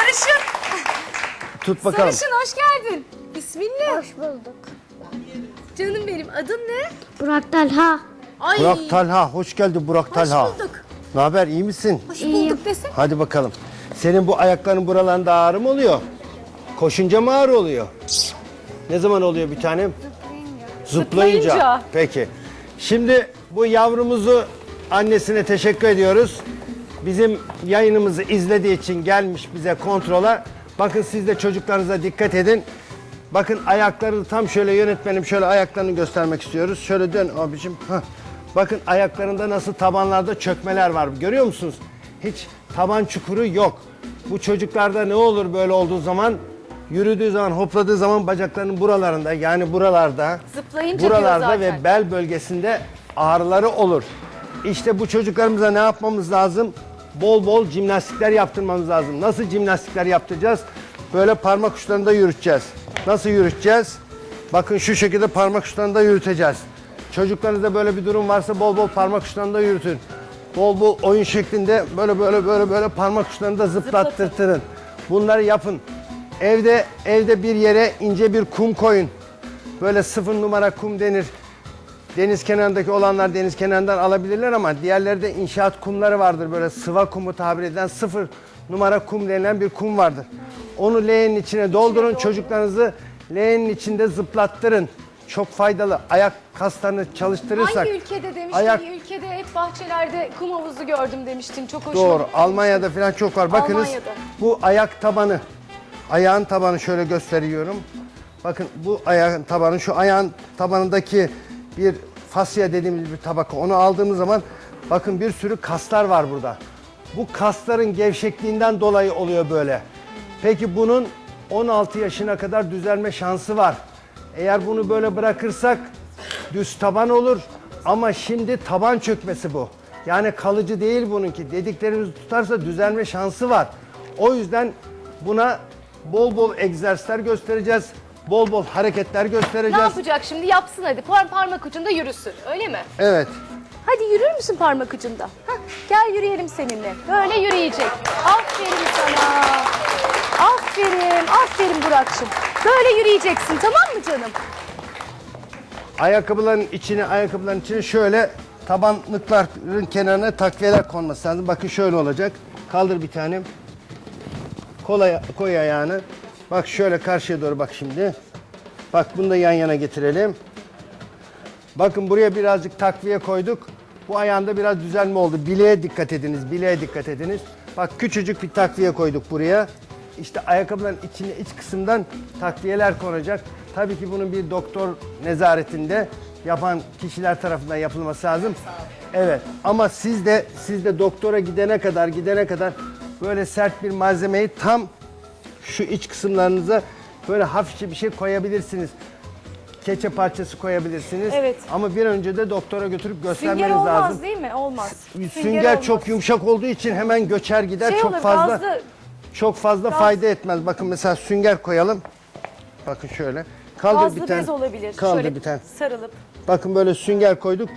Sarışın. Tut bakalım. Sarışın hoş geldin. Bismillah. Hoş bulduk. Canım benim adın ne? Burak Talha. Ay. Burak Talha. Hoş geldin Burak Hoş Talha. bulduk. Ne haber? iyi misin? Hoş bulduk desene. Hadi bakalım. Senin bu ayakların buralarında ağrı mı oluyor? Koşunca mı ağrı oluyor? Ne zaman oluyor bir tanem? Zıplayınca. Zıplayınca. Peki. Şimdi bu yavrumuzu annesine teşekkür ediyoruz. Bizim yayınımızı izlediği için gelmiş bize kontrola. Bakın siz de çocuklarınıza dikkat edin. Bakın ayakları tam şöyle yönetmenim şöyle ayaklarını göstermek istiyoruz. Şöyle dön abicim. Hah. Bakın ayaklarında nasıl tabanlarda çökmeler var. Görüyor musunuz? Hiç taban çukuru yok. Bu çocuklarda ne olur böyle olduğu zaman? Yürüdüğü zaman, hopladığı zaman bacaklarının buralarında yani buralarda, Zıplayınca buralarda ve bel bölgesinde ağrıları olur. İşte bu çocuklarımıza ne yapmamız lazım? Bol bol jimnastikler yaptırmamız lazım. Nasıl jimnastikler yaptıracağız? Böyle parmak uçlarında yürüteceğiz. Nasıl yürüteceğiz? Bakın şu şekilde parmak uçlarında yürüteceğiz. Çocuklarınızda böyle bir durum varsa bol bol parmak uçlarında yürütün. Bol bol oyun şeklinde böyle böyle böyle böyle parmak uçlarında zıplattırtırın. Bunları yapın. Evde evde bir yere ince bir kum koyun. Böyle sıfır numara kum denir. Deniz kenarındaki olanlar deniz kenarından alabilirler ama diğerleri de inşaat kumları vardır. Böyle sıva kumu tabir edilen sıfır numara kum denilen bir kum vardır. Onu leğenin içine doldurun. Çocuklarınızı leğenin içinde zıplattırın. Çok faydalı. Ayak kaslarını çalıştırırsak. Hangi ülkede demiştin? Ayak ülkede hep bahçelerde kum havuzu gördüm demiştin. Çok hoşuma Doğru. gitmişti. Almanya'da falan çok var. Bakınız Almanya'da. bu ayak tabanı. Ayağın tabanı şöyle gösteriyorum. Bakın bu ayağın tabanı şu ayağın tabanındaki bir fasya dediğimiz bir tabaka. Onu aldığımız zaman bakın bir sürü kaslar var burada. Bu kasların gevşekliğinden dolayı oluyor böyle. Peki bunun 16 yaşına kadar düzelme şansı var. Eğer bunu böyle bırakırsak düz taban olur ama şimdi taban çökmesi bu. Yani kalıcı değil bununki. Dediklerimizi tutarsa düzelme şansı var. O yüzden buna bol bol egzersizler göstereceğiz. Bol bol hareketler Ne göstereceğiz. yapacak şimdi? Yapsın hadi. Par parmak ucunda yürüsün. Öyle mi? Evet. Hadi yürür müsün parmak ucunda? Hah, gel yürüyelim seninle. Böyle yürüyecek. Aferin sana. Aferin. Aferin Burak'cığım. Böyle yürüyeceksin tamam mı canım? Ayakkabıların içine, ayakkabıların içine şöyle tabanlıkların kenarına takviyeler konması lazım. Bakın şöyle olacak. Kaldır bir tanem. Kol aya- koy ayağını. Bak şöyle karşıya doğru bak şimdi. Bak bunu da yan yana getirelim. Bakın buraya birazcık takviye koyduk. Bu ayağında biraz düzelme oldu. Bileğe dikkat ediniz, bileğe dikkat ediniz. Bak küçücük bir takviye koyduk buraya. İşte ayakkabıların içine iç kısımdan takviyeler konacak. Tabii ki bunun bir doktor nezaretinde yapan kişiler tarafından yapılması lazım. Evet ama siz de siz de doktora gidene kadar gidene kadar böyle sert bir malzemeyi tam şu iç kısımlarınıza böyle hafifçe bir şey koyabilirsiniz. Keçe parçası koyabilirsiniz. Evet. Ama bir önce de doktora götürüp göstermeniz Sünger olmaz lazım. değil mi? Olmaz. Sünger, olmaz. çok yumuşak olduğu için hemen göçer gider. Şey çok olur, fazla gazlı- çok fazla fayda etmez. Bakın mesela sünger koyalım. Bakın şöyle. Kaldır Gazlı bir tane. bez olabilir. Kaldır Şöyle bir tane. sarılıp. Bakın böyle sünger koyduk.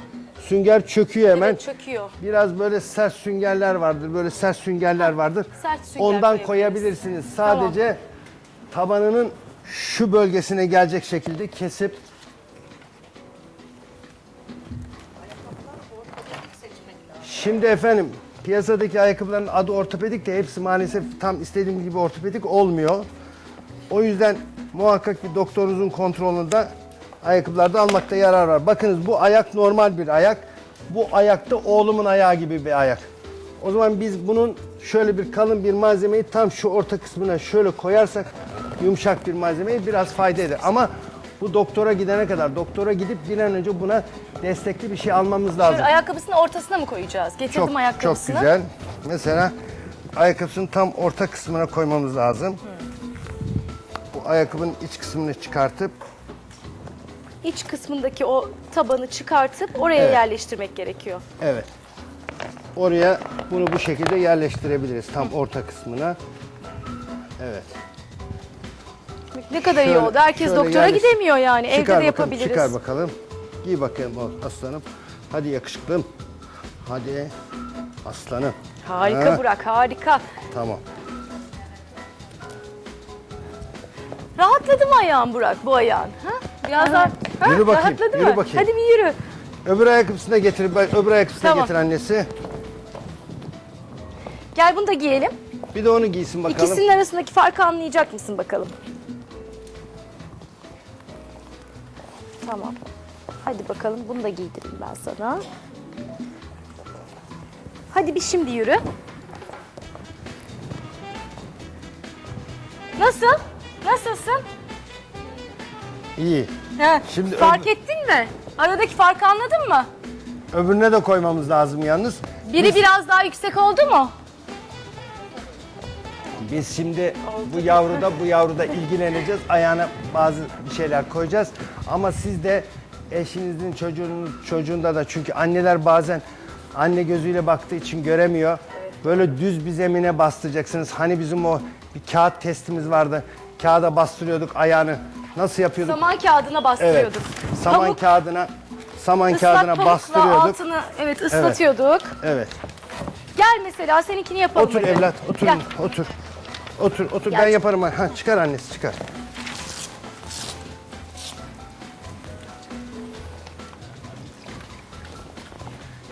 Sünger çöküyor hemen. Evet çöküyor. Biraz böyle sert süngerler vardır. Böyle sert süngerler vardır. sert sünger Ondan koyabilirsiniz. Sadece tabanının şu bölgesine gelecek şekilde kesip Şimdi efendim piyasadaki ayakkabıların adı ortopedik de hepsi maalesef tam istediğim gibi ortopedik olmuyor. O yüzden muhakkak bir doktorunuzun kontrolünde ayakkabılarda almakta yarar var. Bakınız bu ayak normal bir ayak. Bu ayakta oğlumun ayağı gibi bir ayak. O zaman biz bunun şöyle bir kalın bir malzemeyi tam şu orta kısmına şöyle koyarsak yumuşak bir malzemeyi biraz fayda eder. Ama bu doktora gidene kadar doktora gidip bir an önce buna destekli bir şey almamız lazım. Şöyle ayakkabısının ortasına mı koyacağız? Getirdim Çok, çok ayakkabısını. güzel. Mesela ayakkabısının tam orta kısmına koymamız lazım. Bu ayakkabının iç kısmını çıkartıp İç kısmındaki o tabanı çıkartıp oraya Evet. yerleştirmek gerekiyor. evet. Oraya bunu bu şekilde yerleştirebiliriz tam orta kısmına. Evet. Ne kadar iyi Şöyle- oldu. Herkes şöyle doktora yerleş- gidemiyor yani. Evde de bakalım, yapabiliriz. Çıkar bakalım. Giy bakayım o aslanım. Hadi yakışıklım. Hadi aslanım. Harika Ha, Burak, harika. Tamam. Rahatladı mı ayağın Burak bu ayağın? Ha? Biraz daha. Ha? Yürü bakayım, Rahatladı yürü mı? bakayım. Hadi bir yürü. Öbür ayakkabısını da getir. bak, Öbür ayakkabısını da Tamam. getir annesi. Gel bunu da giyelim. Bir de onu giysin bakalım. İkisinin arasındaki farkı anlayacak mısın bakalım? Tamam. Hadi bakalım bunu da giydireyim ben sana. Hadi bir şimdi yürü. Nasıl? Nasılsın? İyi. He, Şimdi fark ettin mi? Aradaki farkı anladın mı? Öbürüne de koymamız lazım yalnız. Biri biraz daha yüksek oldu mu? Biz şimdi bu yavruda bu yavruda ilgileneceğiz. Ayağına bazı bir şeyler koyacağız. Ama siz de eşinizin çocuğunun çocuğunda da çünkü anneler bazen anne gözüyle baktığı için göremiyor. Böyle düz bir zemine bastıracaksınız. Hani bizim o bir kağıt testimiz vardı. Kağıda bastırıyorduk ayağını. Nasıl yapıyorduk? Saman kağıdına evet. bastırıyorduk. Saman Pamuk, kağıdına saman ıslak kağıdına pamukla bastırıyorduk. altını evet ıslatıyorduk. Evet. Gel mesela seninkini yapalım. Otur hadi. evlat, otur, Gel. otur. Otur, otur. Gel. Ben yaparım. Ha, çıkar annesi, çıkar.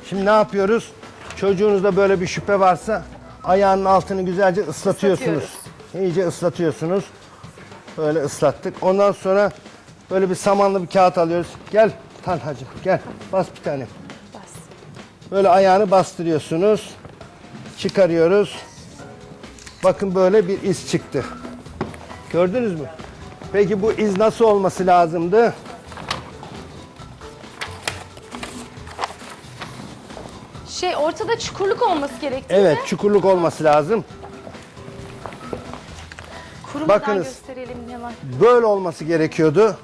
Şimdi ne yapıyoruz? Çocuğunuzda böyle bir şüphe varsa ayağının altını güzelce ıslatıyorsunuz. İyice ıslatıyorsunuz. Böyle ıslattık. Ondan sonra böyle bir samanlı bir kağıt alıyoruz. Gel Talhacığım gel. Bas bir tane. Bas. Böyle ayağını bastırıyorsunuz. Çıkarıyoruz. Bakın böyle bir iz çıktı. Gördünüz mü? Peki bu iz nasıl olması lazımdı? Şey ortada çukurluk olması gerekti Evet, çukurluk olması lazım. Kurumadan bakınız. gösterelim ne var. Böyle olması gerekiyordu.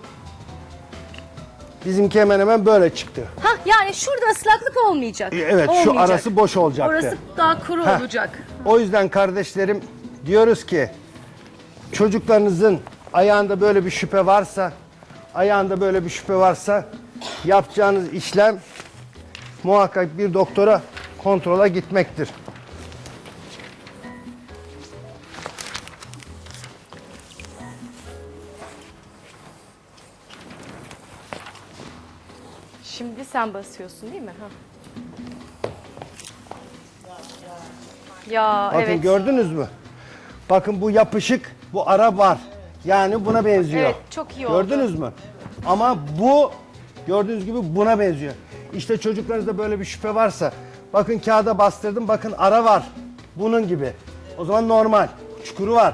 Bizimki hemen hemen böyle çıktı. Ha yani şurada ıslaklık olmayacak. Evet, şu Olmayacak. arası boş olacaktı. Orası daha kuru Heh. olacak. O yüzden kardeşlerim diyoruz ki çocuklarınızın ayağında böyle bir şüphe varsa, ayağında böyle bir şüphe varsa yapacağınız işlem muhakkak bir doktora kontrola gitmektir. Sen basıyorsun değil mi? Ha. Ya Bakın evet. gördünüz mü? Bakın bu yapışık, bu ara var. Yani buna benziyor. Evet, çok iyi oldu. Gördünüz mü? Ama bu gördüğünüz gibi buna benziyor. İşte çocuklarınızda böyle bir şüphe varsa bakın kağıda bastırdım bakın ara var. Bunun gibi. O zaman normal. Çukuru var.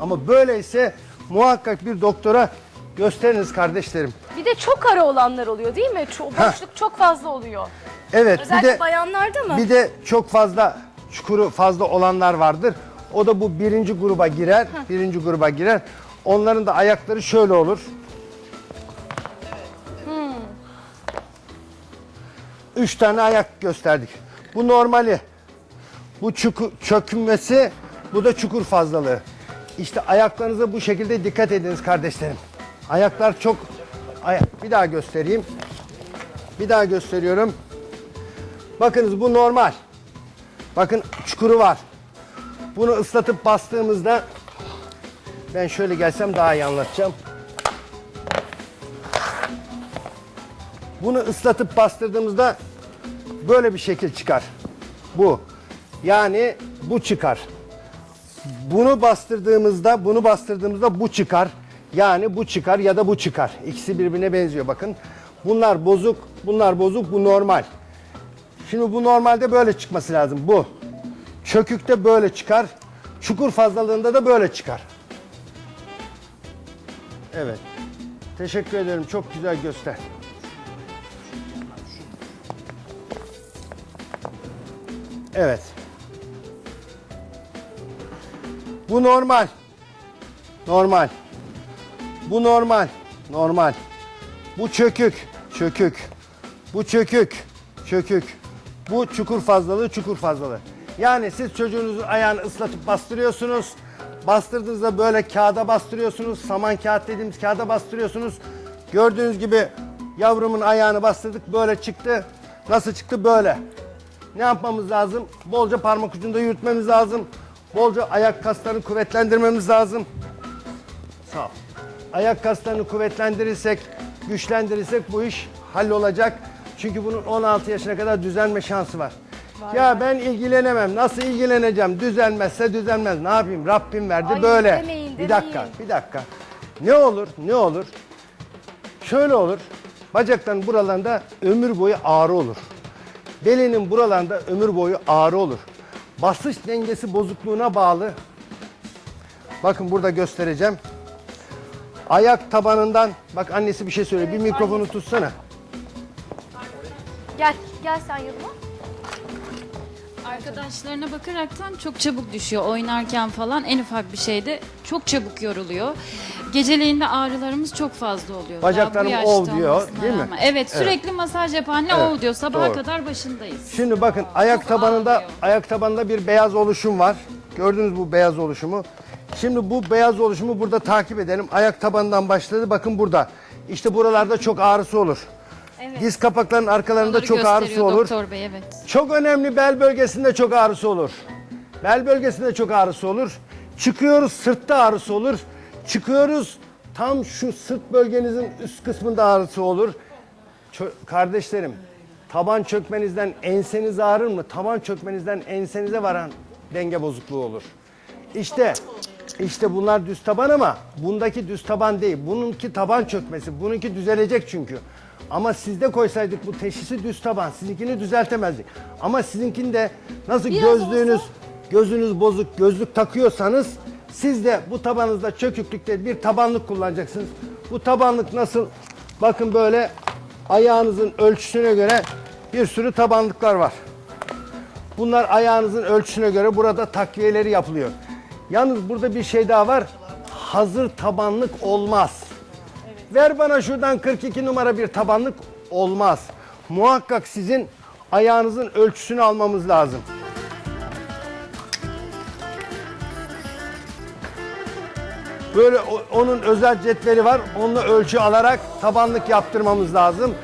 Ama böyleyse muhakkak bir doktora gösteriniz kardeşlerim. Bir de çok ara olanlar oluyor değil mi? Çok, boşluk çok fazla oluyor. Evet Özellikle bir de bayanlarda mı? bir de çok fazla çukuru fazla olanlar vardır. O da bu birinci gruba girer. Birinci gruba girer. Onların da ayakları şöyle olur. Üç tane ayak gösterdik. Bu normali. Bu çukur, çökünmesi, bu da çukur fazlalığı. İşte ayaklarınıza bu şekilde dikkat ediniz kardeşlerim. Ayaklar çok... Bir daha göstereyim. Bir daha gösteriyorum. Bakınız bu normal. Bakın çukuru var. Bunu ıslatıp bastığımızda ben şöyle gelsem daha iyi anlatacağım. Bunu ıslatıp bastırdığımızda böyle bir şekil çıkar. Bu. Yani bu çıkar. Bunu bastırdığımızda, bunu bastırdığımızda bu çıkar. Yani bu çıkar ya da bu çıkar. İkisi birbirine benziyor bakın. Bunlar bozuk, bunlar bozuk, bu normal. Şimdi bu normalde böyle çıkması lazım. Bu. Çökükte böyle çıkar. Çukur fazlalığında da böyle çıkar. Evet. Teşekkür ederim. Çok güzel göster. Evet. Bu normal. Normal. Bu normal. Normal. Bu çökük. Çökük. Bu çökük. Çökük. Bu çukur fazlalığı, çukur fazlalığı. Yani siz çocuğunuzun ayağını ıslatıp bastırıyorsunuz. Bastırdığınızda böyle kağıda bastırıyorsunuz. Saman kağıt dediğimiz kağıda bastırıyorsunuz. Gördüğünüz gibi yavrumun ayağını bastırdık. Böyle çıktı. Nasıl çıktı? Böyle. Ne yapmamız lazım? Bolca parmak ucunda yürütmemiz lazım. Bolca ayak kaslarını kuvvetlendirmemiz lazım. Sağ ol. Ayak kaslarını kuvvetlendirirsek, güçlendirirsek bu iş hallolacak. Çünkü bunun 16 yaşına kadar düzelme şansı var. ya ben ilgilenemem. Nasıl ilgileneceğim? Düzelmezse düzelmez. Ne yapayım? Rabbim verdi Ay, böyle. demeyin, bir dakika, demeyin. bir dakika. Ne olur? Ne olur? Şöyle olur. Bacakların buralarında ömür boyu ağrı olur. Belinin buralarında ömür boyu ağrı olur. Basınç dengesi bozukluğuna bağlı. Bakın burada göstereceğim. Ayak tabanından, bak annesi bir şey söylüyor. bir mikrofonu tutsana. Gel, gel sen yanıma. Arkadaşlarına bakaraktan çok çabuk düşüyor oynarken falan en ufak bir şeyde çok çabuk yoruluyor. Geceleyin de ağrılarımız çok fazla oluyor. Daha bu Bacaklarım yaşta ol diyor, olmasına değil mi? rağmen. Evet sürekli masaj yapan ne Evet, ol diyor sabaha doğru. kadar başındayız. Şimdi bakın ayak Çok tabanında ağrıyor. ayak tabanında bir beyaz oluşum var. Gördünüz bu beyaz oluşumu. Şimdi bu beyaz oluşumu burada takip edelim. Ayak tabanından başladı. Bakın burada. İşte buralarda çok ağrısı olur. Evet. Diz kapaklarının arkalarında Onları çok ağrısı olur. Doktor bey evet. Çok önemli bel bölgesinde çok ağrısı olur. Bel bölgesinde çok ağrısı olur. Çıkıyoruz sırtta ağrısı olur. Çıkıyoruz tam şu sırt bölgenizin üst kısmında ağrısı olur. Çö- kardeşlerim taban çökmenizden enseniz ağrır mı? Taban çökmenizden ensenize varan denge bozukluğu olur. İşte işte bunlar düz taban ama bundaki düz taban değil. Bununki taban çökmesi. Bununki düzelecek çünkü. Ama sizde koysaydık bu teşhisi düz taban. Sizinkini düzeltemezdik. Ama sizinkini de nasıl Biraz gözlüğünüz olsa- gözünüz bozuk gözlük takıyorsanız siz de bu tabanınızda çöküklükte bir tabanlık kullanacaksınız. Bu tabanlık nasıl? Bakın böyle ayağınızın ölçüsüne göre bir sürü tabanlıklar var. Bunlar ayağınızın ölçüsüne göre burada takviyeleri yapılıyor. Yalnız burada bir şey daha var. Hazır tabanlık olmaz. Ver bana şuradan 42 numara bir tabanlık olmaz. Muhakkak sizin ayağınızın ölçüsünü almamız lazım. Böyle onun özel cetveli var. Onunla ölçü alarak tabanlık yaptırmamız lazım.